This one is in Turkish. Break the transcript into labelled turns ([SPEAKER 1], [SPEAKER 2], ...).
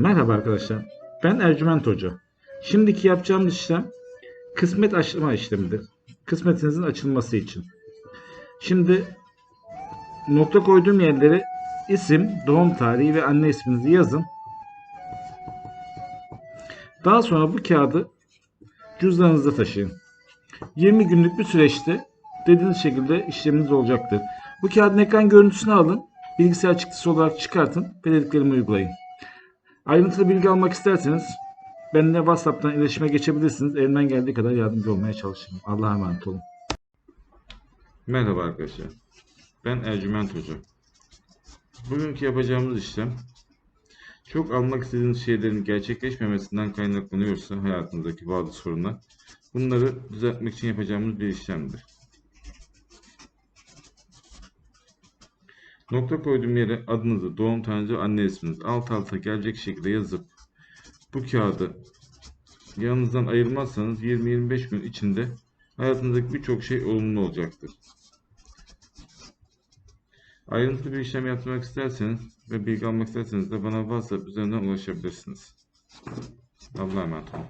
[SPEAKER 1] Merhaba arkadaşlar. Ben Ercüment Hoca. Şimdiki yapacağımız işlem kısmet açma işlemidir. Kısmetinizin açılması için. Şimdi nokta koyduğum yerlere isim, doğum tarihi ve anne isminizi yazın. Daha sonra bu kağıdı cüzdanınızda taşıyın. 20 günlük bir süreçte dediğiniz şekilde işleminiz olacaktır. Bu kağıdın ekran görüntüsünü alın, bilgisayar çıktısı olarak çıkartın ve dediklerimi uygulayın. Ayrıntılı bilgi almak isterseniz benimle WhatsApp'tan iletişime geçebilirsiniz. Elimden geldiği kadar yardımcı olmaya çalışırım. Allah'a emanet olun.
[SPEAKER 2] Merhaba arkadaşlar. Ben Ercüment Hoca. Bugünkü yapacağımız işlem çok almak istediğiniz şeylerin gerçekleşmemesinden kaynaklanıyorsa hayatınızdaki bazı sorunlar bunları düzeltmek için yapacağımız bir işlemdir. Nokta koyduğum yere adınızı, doğum tarihinizi, anne isminizi alt alta gelecek şekilde yazıp bu kağıdı yanınızdan ayırmazsanız 20-25 gün içinde hayatınızdaki birçok şey olumlu olacaktır. Ayrıntılı bir işlem yapmak isterseniz ve bilgi almak isterseniz de bana WhatsApp üzerinden ulaşabilirsiniz. Allah'a emanet olun.